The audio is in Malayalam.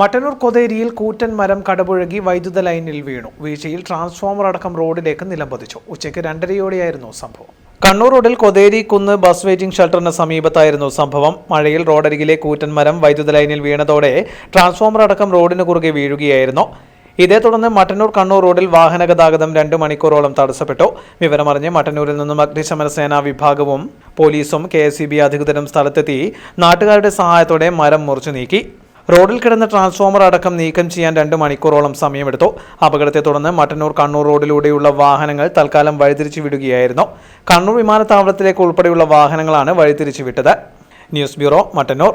മട്ടന്നൂർ കൊതേരിയിൽ കൂറ്റൻ മരം കടപുഴകി വൈദ്യുത ലൈനിൽ വീണു. വീഴ്ചയിൽ ട്രാൻസ്ഫോമർ അടക്കം റോഡിലേക്ക് നിലംപതിച്ചു ഉച്ചയ്ക്ക് രണ്ടരയോടെയായിരുന്നു സംഭവം. കണ്ണൂർ റോഡിൽ കൊതേരി കുന്ന് ബസ് വെയിറ്റിംഗ് ഷെൽട്ടറിന് സമീപത്തായിരുന്നു സംഭവം. മഴയിൽ റോഡരികിലെ കൂറ്റൻ മരം വൈദ്യുത ലൈനിൽ വീണതോടെ ട്രാൻസ്ഫോമർ അടക്കം റോഡിന് കുറുകെ വീഴുകയായിരുന്നു. ഇതേ തുടർന്ന് മട്ടന്നൂർ കണ്ണൂർ റോഡിൽ വാഹന ഗതാഗതം രണ്ട് മണിക്കൂറോളം തടസ്സപ്പെട്ടു. വിവരമറിഞ്ഞ് മട്ടന്നൂരിൽ നിന്നും അഗ്നിശമന സേനാ വിഭാഗവും പോലീസും കെ അധികൃതരും സ്ഥലത്തെത്തി. നാട്ടുകാരുടെ സഹായത്തോടെ മരം മുറിച്ചു നീക്കി. റോഡിൽ കിടന്ന ട്രാൻസ്ഫോമർ അടക്കം നീക്കം ചെയ്യാൻ രണ്ട് മണിക്കൂറോളം സമയമെടുത്തു. അപകടത്തെ തുടർന്ന് മട്ടന്നൂർ കണ്ണൂർ റോഡിലൂടെയുള്ള വാഹനങ്ങൾ തൽക്കാലം വഴിതിരിച്ചു വിടുകയായിരുന്നു. കണ്ണൂർ വിമാനത്താവളത്തിലേക്ക് ഉൾപ്പെടെയുള്ള വാഹനങ്ങളാണ് വഴിതിരിച്ചു വിട്ടത്. News bureau Mattannur.